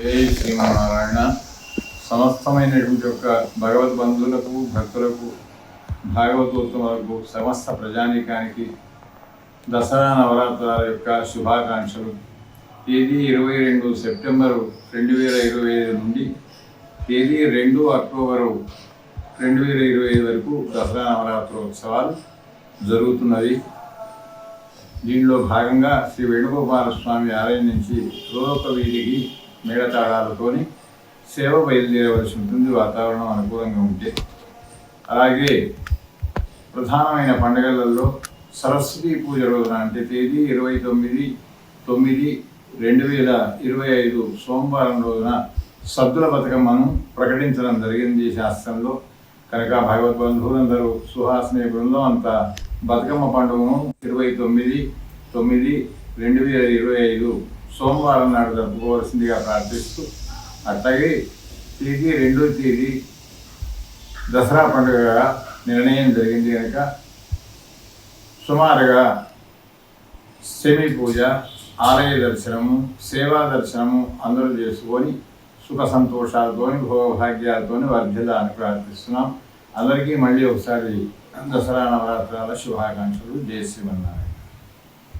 జై శ్రీమన్నారాయణ సమస్తమైనటువంటి యొక్క భగవద్ బంధువులకు భక్తులకు భాగవతోత్తములకు సమస్త ప్రజానీకానికి దసరా నవరాత్రుల యొక్క శుభాకాంక్షలు. తేదీ ఇరవై రెండు సెప్టెంబరు రెండు వేల ఇరవై ఐదు నుండి తేదీ రెండు అక్టోబరు రెండు వేల ఇరవై ఐదు వరకు దసరా నవరాత్రోత్సవాలు జరుగుతున్నవి. దీనిలో భాగంగా శ్రీ వేణుగోపాలస్వామి ఆలయం నుంచి రోక వీధికి మేళతాళాలతోని సేవ బయలుదేరవలసి ఉంటుంది వాతావరణం అనుకూలంగా ఉంటే. అలాగే ప్రధానమైన పండుగలలో సరస్వతి పూజ రోజున అంటే తేదీ ఇరవై తొమ్మిది తొమ్మిది రెండు వేల ఇరవై ఐదు సోమవారం రోజున సద్దుల బతుకమ్మను ప్రకటించడం జరిగింది శాస్త్రంలో. కనుక భగవద్ బంధువులందరూ సుహాసిని బృందం అంతా బతుకమ్మ పండుగను ఇరవై తొమ్మిది తొమ్మిది రెండు వేల ఇరవై ఐదు సోమవారం నాడు జరుపుకోవాల్సిందిగా ప్రార్థిస్తూ అట్లాగే తేదీ రెండో తేదీ దసరా పండుగగా నిర్ణయం జరిగింది కనుక సుమారుగా శమి పూజ ఆలయ దర్శనము సేవా దర్శనము అందరూ చేసుకొని సుఖ సంతోషాలతోని భోగభాగ్యాలతోని వర్ధిల్లాలని ప్రార్థిస్తున్నాం. అందరికీ మళ్ళీ ఒకసారి దసరా నవరాత్రాల శుభాకాంక్షలు. జయ శ్రీమన్నారాయణ.